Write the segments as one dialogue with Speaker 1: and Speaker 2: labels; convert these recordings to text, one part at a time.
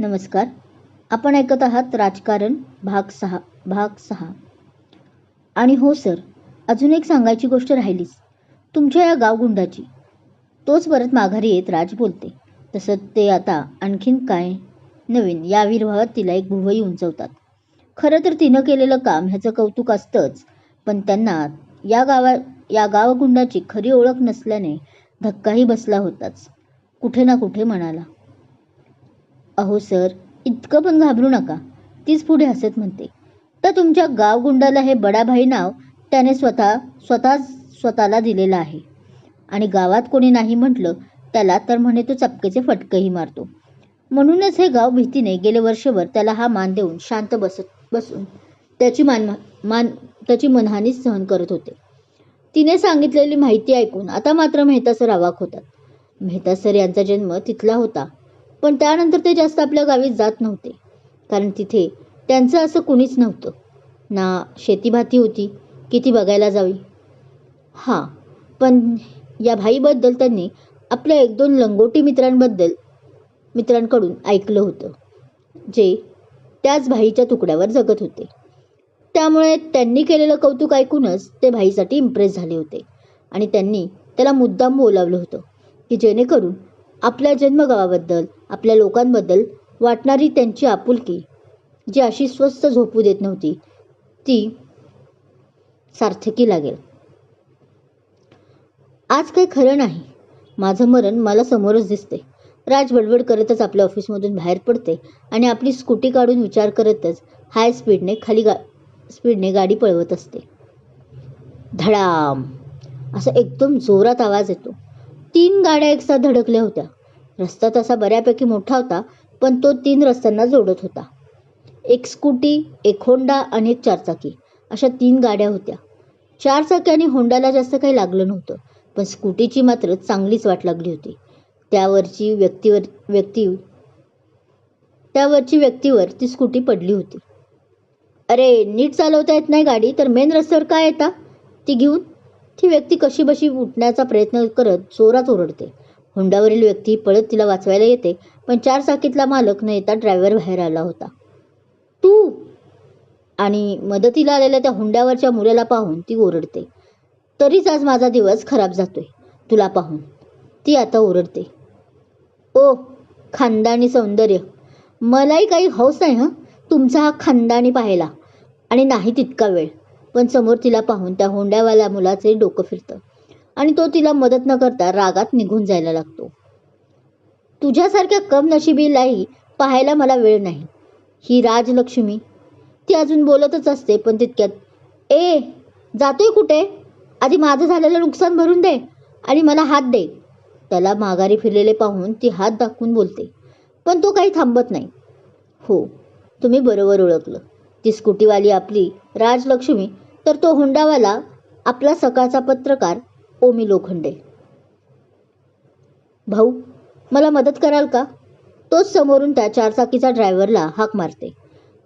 Speaker 1: नमस्कार. आपण ऐकत आहात राजकारण भाग सहा भाग सहा. आणि हो सर अजून एक सांगायची गोष्ट राहिलीच. तुमच्या या गावगुंडाची. तोच परत माघारी येत राज बोलते. तसं ते आता आणखीन काय? नवीन या विर्भावात तिला एक भुवई उंचवतात. खरं तर तिनं केलेलं काम ह्याचं कौतुक असतंच पण त्यांना या गावा या गावगुंडाची खरी ओळख नसल्याने धक्काही बसला होताच. कुठे ना कुठे म्हणाला. अहो सर इतकं पण घाबरू नका. तीच पुढे हसत म्हणते. तर तुमच्या गावगुंडाला हे बडाभाई नाव त्याने स्वतः स्वतः स्वतःला दिलेलं आहे. आणि गावात कोणी नाही म्हटलं त्याला तर म्हणे तो चपकेचे फटकेही मारतो. म्हणूनच हे गाव भीतीने गेले वर्षभर त्याला हा मान देऊन शांत बसत बसून त्याची मान मान त्याची मनहानीच सहन करत होते. तिने सांगितलेली माहिती ऐकून आता मात्र मेहता सर अवाक होतात. मेहता सर यांचा जन्म तिथला होता. पण त्यानंतर ते जास्त आपल्या गावी जात नव्हते. कारण तिथे त्यांचं असं कुणीच नव्हतं. ना शेतीभाती होती की ती बघायला जावी. हां पण या भाईबद्दल त्यांनी आपल्या एक दोन लंगोटी मित्रांबद्दल मित्रांकडून ऐकलं होतं जे त्याच भाईच्या तुकड्यावर जगत होते. त्यामुळे त्यांनी केलेलं कौतुक ऐकूनच ते भाईसाठी इम्प्रेस झाले होते. आणि त्यांनी त्याला मुद्दाम बोलावलं होतं की जेणेकरून आपल्या जन्मगावाबद्दल आपल्या लोकांबद्दल वाटणारी त्यांची आपुलकी जी अशी स्वस्त झोपू देत नव्हती ती सार्थकी लागेल. आज काही खरं नाही. माझं मरण मला समोरच दिसते. राज बडबड करतच आपल्या ऑफिसमधून बाहेर पडते आणि आपली स्कूटी काढून विचार करतच हाय स्पीडने खाली गा स्पीडने गाडी पळवत असते. धडाम! असा एकदम जोरात आवाज येतो. तीन गाड्या एकसाथ धडकल्या होत्या. रस्ता तसा बऱ्यापैकी मोठा होता पण तो तीन रस्त्यांना जोडत होता. एक स्कूटी एक होंडा आणि एक चारचाकी अशा तीन गाड्या होत्या. चारचाकी आणि होंडाला जास्त काही लागलं नव्हतं पण स्कूटीची मात्र चांगलीच वाट लागली होती. त्यावरची व्यक्तीवर व्यक्ती त्यावरची व्यक्तीवर ती स्कूटी पडली होती. अरे नीट चालवता येत नाही गाडी तर मेन रस्त्यावर काय येता? ती घेऊन ती व्यक्ती कशी बशी उठण्याचा प्रयत्न करत जोरात ओरडते. होंडावरील व्यक्ती पळत तिला वाचवायला येते पण चार चाकीतला मालक न येता ड्रायव्हर बाहेर आला होता. तू! आणि मदतीला आलेल्या त्या हुंड्यावरच्या मुलाला पाहून ती ओरडते. तरीच आज माझा दिवस खराब जातोय तुला पाहून. ती आता ओरडते. ओ खानदानी सौंदर्य. मलाही काही हौस नाही हं तुमचा हा खानदानी पाहायला. आणि नाही तितका वेळ. पण समोर तिला पाहून त्या होंड्यावाल्या मुलाचे डोकं फिरतं. आणि तो तिला मदत न करता रागात निघून जायला लागतो. तुझ्यासारख्या कम नशिबीलाही पाहायला मला वेळ नाही. ही राजलक्ष्मी. ती अजून बोलतच असते पण तितक्यात ए जातोय कुठे? आधी माझं झालेलं नुकसान भरून दे आणि मला हात दे. त्याला माघारी फिरलेले पाहून ती हात दाखवून बोलते पण तो काही थांबत नाही. हो तुम्ही बरोबर ओळखलं. ती स्कूटीवाली आपली राजलक्ष्मी तर तो हुंडावाला आपला सकाळचा पत्रकार ओमी लोखंडे. भाऊ मला मदत कराल का? तोच समोरून त्या चारचाकीचा ड्रायव्हरला हाक मारते.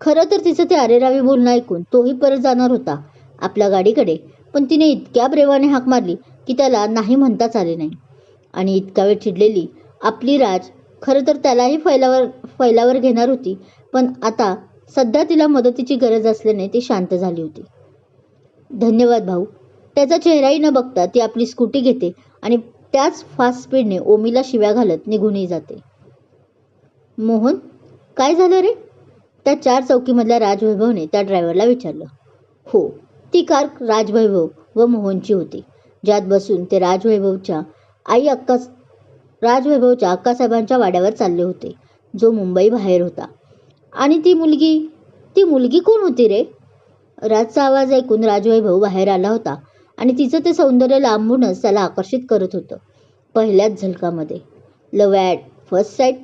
Speaker 1: खरं तर तिचं ते अरेरावी बोलणं ऐकून तोही परत जाणार होता आपल्या गाडीकडे पण तिने इतक्या प्रेमाने हाक मारली की त्याला नाही म्हणताच आले नाही. आणि इतका वेळ चिडलेली आपली राज खरं तर त्यालाही फैलावर फैलावर घेणार होती पण आता सध्या तिला मदतीची गरज असल्याने ती शांत झाली होती. धन्यवाद भाऊ. त्याचा चेहराही न बघता ती आपली स्कूटी घेते आणि त्याच फास्ट स्पीडने ओमीला शिव्या घालत निघूनही जाते. मोहन काय झालं रे? त्या चार चौकीमधल्या राजवैभवने त्या ड्रायव्हरला विचारलं. हो ती कार राजवैभव व मोहनची होती. ज्यात बसून ते राजवैभवच्या आई अक्का राजवैभवच्या अक्कासाहेबांच्या वाड्यावर चालले होते. जो मुंबई बाहेर होता. आणि ती मुलगी? ती मुलगी कोण होती रे? राजचा आवाज ऐकून राजवैभव बाहेर आला होता आणि तिचं ते सौंदर्य लांबूनच त्याला आकर्षित करत होतं. पहिल्याच झलकामध्ये. लव ॲट फर्स्ट साईट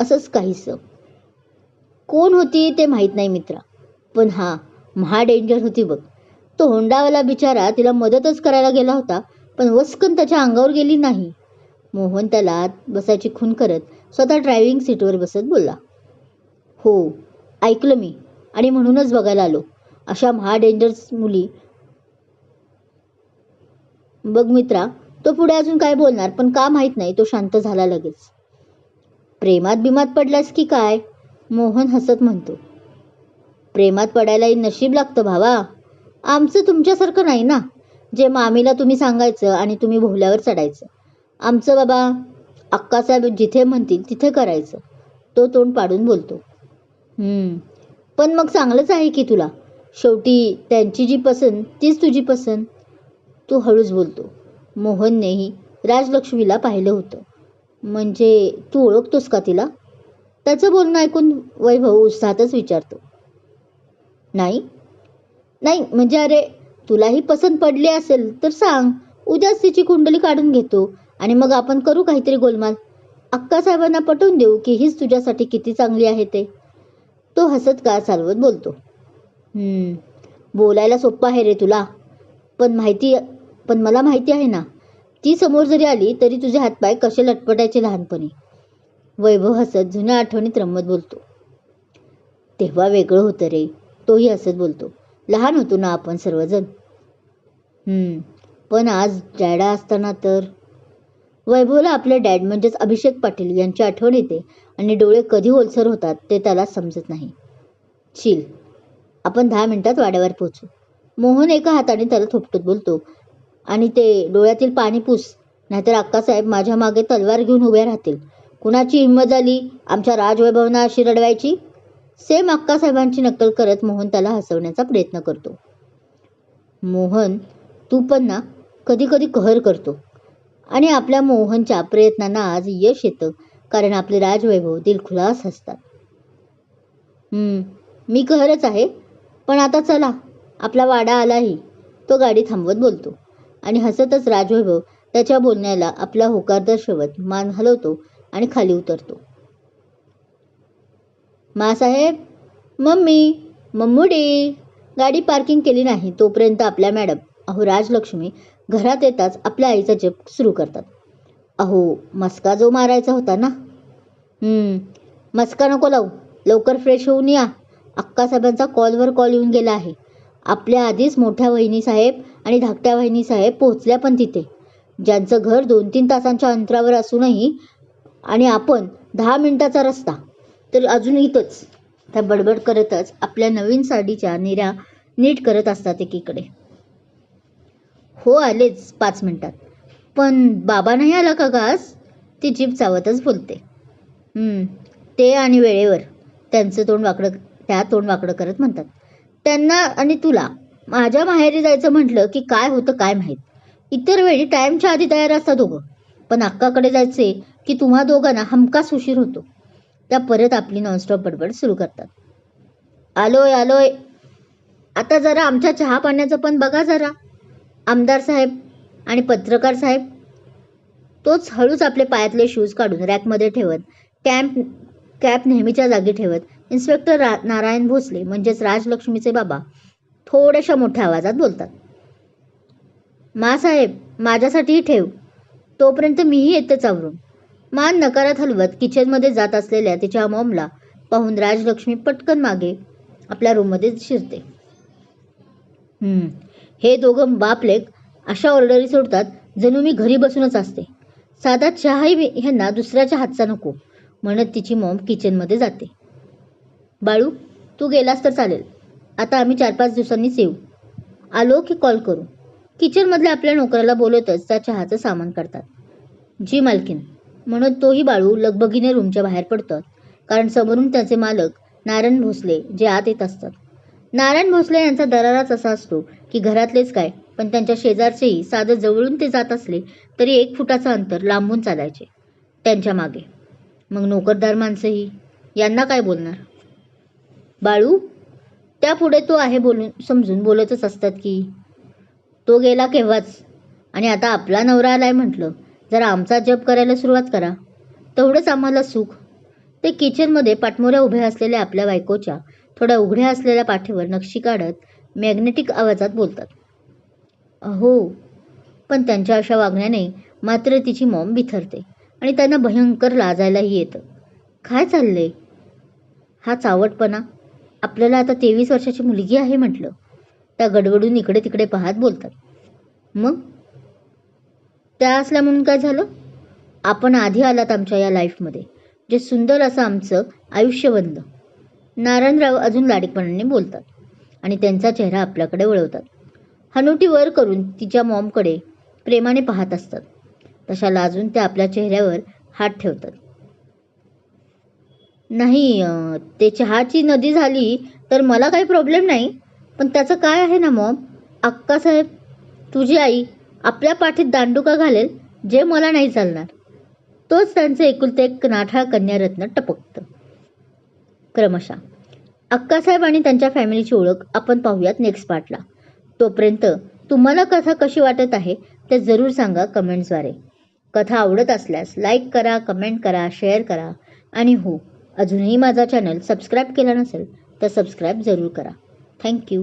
Speaker 1: असंच काहीसं. कोण होती ते माहीत नाही मित्रा. पण हा महा डेंजर होती बघ. तो होंडावाला बिचारा तिला मदतच करायला गेला होता पण वस्कन त्याच्या अंगावर गेली नाही. मोहन त्याला आत बसायची खून करत स्वतः ड्रायव्हिंग सीटवर बसत बोलला. हो ऐकलं मी. आणि म्हणूनच बघायला आलो. अशा महा डेंजर्स मुली. बघ मित्रा तो पुढे अजून काय बोलणार? पण का माहीत नाही तो शांत झाला लगेच. प्रेमात बिमात पडलास की काय? मोहन हसत म्हणतो. प्रेमात पडायलाही नशीब लागतं भावा. आमचं तुमच्यासारखं नाही ना? जे मामीला तुम्ही सांगायचं आणि तुम्ही भोवल्यावर चढायचं. आमचं बाबा अक्कासाहेब जिथे म्हणतील तिथे करायचं. तो तोंड पाडून बोलतो. पण मग चांगलंच आहे की तुला? शेवटी त्यांची जी पसंत तीच तुझी पसंत. तू हळूच बोलतो. मोहननेही राजलक्ष्मीला पाहिलं होतं. म्हणजे तू ओळखतोस का तिला? त्याचं बोलणं ऐकून वैभव उत्साहातच विचारतो. नाही. नाही म्हणजे अरे तुलाही पसंत पडली असेल तर सांग. उद्याच तिची कुंडली काढून घेतो आणि मग आपण करू काहीतरी गोलमाल. अक्कासाहेबांना पटवून देऊ की हीच तुझ्यासाठी किती चांगली आहे ते. तो हसत का चालवत बोलतो. "हं, बोलायला सोपं आहे रे तुला. पण माहिती पण मला माहिती आहे ना ती समोर जरी आली तरी तुझे हातपाय कसे लटपटायचे लहानपणी. वैभव हसत जुन्या आठवणीत रमत बोलतो. तेव्हा वेगळं होतं रे तोही हसत बोलतो. लहान होतो ना आपण सर्वजण. हम्म. पण आज डॅडा असताना तर वैभवला आपले डॅड म्हणजेच अभिषेक पाटील यांची आठवण येते आणि डोळे कधी ओलसर होतात ते त्याला समजत नाही. चिल आपण दहा मिनिटात वाड्यावर पोचू मोहन एका हाताने त्याला थोपटत बोलतो आणि ते डोळ्यातील पाणी पुस नाहीतर अक्कासाहेब माझ्या मागे तलवार घेऊन उभे राहतील. कुणाची हिंमत झाली? आमच्या राजवैभवना अशी रडवायची? सेम अक्कासाहेबांची नक्कल करत मोहन त्याला हसवण्याचा प्रयत्न करतो. मोहन तू पण ना कधी कधी कहर करतो. आणि आपल्या मोहनच्या प्रयत्नांना आज यश येतं कारण आपले राजवैभव दिलखुलास असतात. मी कहरच आहे पण आता चला आपला वाडा आलाही तो गाडी थांबवत बोलतो. आणि हसतच राजवैभव त्याच्या बोलण्याला आपला होकार दर्शवत मान हलवतो आणि खाली उतरतो. मासाहेब मम्मी मम्मुडी गाडी पार्किंग केली नाही तोपर्यंत आपल्या मॅडम अहो राजलक्ष्मी घरात येताच आपल्या आईचा जप सुरू करतात. अहो मस्का जो मारायचा होता ना? मस्का नको लावू. लवकर फ्रेश होऊन या. अक्कासाहेबांचा कॉलवर कॉल येऊन गेला आहे. आपल्या आधीच मोठ्या वहिनीसाहेब आणि धाकट्या वहिनीसाहेब पोहोचल्या पण तिथे. ज्यांचं घर दोन तीन तासांच्या अंतरावर असूनही आणि आपण दहा मिनिटाचा रस्ता तर अजून इथंच. त्या बडबड करतच आपल्या नवीन साडीच्या निऱ्या नीट करत असतात एकीकडे. हो आलेच पाच मिनिटात. पण बाबा नाही आला का गास ती जीप चावतच बोलते. ते आणि वेळेवर. त्यांचं तोंड वाकडं त्या तोंड वाकडं करत म्हणतात. त्यांना आणि तुला माझ्या माहेरी जायचं म्हटलं की काय होतं काय माहीत. इतर वेळी टाईमच्या आधी तयार असतात दोघं. पण अक्काकडे जायचे की तुम्हा दोघांना हमखास उशीर होतो. त्या परत आपली नॉनस्टॉप बडबड सुरू करतात. आलोय आलोय. आता जरा आमच्या चहा पाण्याचं पण बघा जरा. आमदार साहेब आणि पत्रकार साहेब तोच हळूच आपले पायातले शूज काढून रॅकमध्ये ठेवत कॅम्प कॅप नेहमीच्या जागी ठेवत इन्स्पेक्टर रा नारायण भोसले म्हणजेच राजलक्ष्मीचे बाबा थोड्याशा मोठ्या आवाजात बोलतात. मासाहेब माझ्यासाठीही ठेव. तोपर्यंत मीही येतेच आवरून. मान नकारात हलवत किचनमध्ये जात असलेल्या तिच्या मॉमला पाहून राजलक्ष्मी पटकन मागे आपल्या रूममध्ये शिरते. हम्म, हे दोघं बापलेक अशा ऑर्डरी सोडतात जणू मी घरी बसूनच असते. साधा चहाही ह्यांना दुसऱ्याच्या हातचा नको म्हणत तिची मॉम किचनमध्ये जाते. बाळू तू गेलास तर चालेल. आता आम्ही चार पाच दिवसांनीच येऊ. आलो की कॉल करू. किचनमधल्या आपल्या नोकराला बोलवतच त्या चहाचं सामान काढतात. जी मालकीन म्हणत तोही बाळू लगबगीने रूमच्या बाहेर पडतात कारण समोरून त्याचे मालक नारायण भोसले जे आत येत असतात. नारायण भोसले यांचा दराराच असा असतो की घरातलेच काय पण त्यांच्या शेजारचेही साधं जवळून ते जात असले तरी एक फुटाचं अंतर लांबून चालायचे त्यांच्या मागे. मग नोकरदार माणसंही यांना काय बोलणार? बाळू त्यापुढे तो आहे बोलून समजून बोलतच असतात की तो गेला केव्हाच? आणि आता आपला नवरा आलाय म्हटलं जरा आमचा जप करायला सुरुवात करा. तेवढंच आम्हाला सुख. ते किचनमध्ये पाठमोऱ्या उभ्या असलेल्या आपल्या बायकोच्या थोड्या उघड्या असलेल्या पाठीवर नक्षी काढत मॅग्नेटिक आवाजात बोलतात. अहो पण त्यांच्या अशा वागण्याने मात्र तिची मॉम बिथरते आणि त्यांना भयंकर लाजायलाही येतं. काय चाललंय? हा चावटपणा. आपल्याला आता तेवीस वर्षाची मुलगी आहे म्हटलं. त्या गडबडून इकडे तिकडे पाहत बोलतात. मग? त्या असल्या म्हणून काय झालं? आपण आधी आलात आमच्या या लाईफमध्ये जे सुंदर असं आमचं आयुष्य बनलं. नारायणराव अजून लाडीपणाने बोलतात. आणि त्यांचा चेहरा आपल्याकडे वळवतात. हनुटी वर करून तिच्या मॉमकडे प्रेमाने पाहत असतात. तशा लाजून त्या आपल्या चेहऱ्यावर हात ठेवतात. नाही ते चहाची नदी झाली तर मला काही प्रॉब्लेम नाही. पण त्याचं काय आहे ना मॉम? अक्कासाहेब तुझी आई आपल्या पाठीत दांडुका घालेल जे मला नाही चालणार. तोच त्यांचं एकुलते एक नाठाळ कन्यारत्न टपकतं. क्रमशः अक्कासाहेब आणि त्यांच्या फॅमिलीची ओळख आपण पाहूयात नेक्स्ट पार्टला तोपर्यंत तुम्हाला कथा कशी वाटत आहे ते जरूर सांगा कमेंट्सद्वारे कथा आवडत असल्यास लाईक करा कमेंट करा शेअर करा. आणि हो अजूनही माझा चॅनल सबस्क्राईब केला नसेल तर सबस्क्राईब जरूर करा. थँक्यू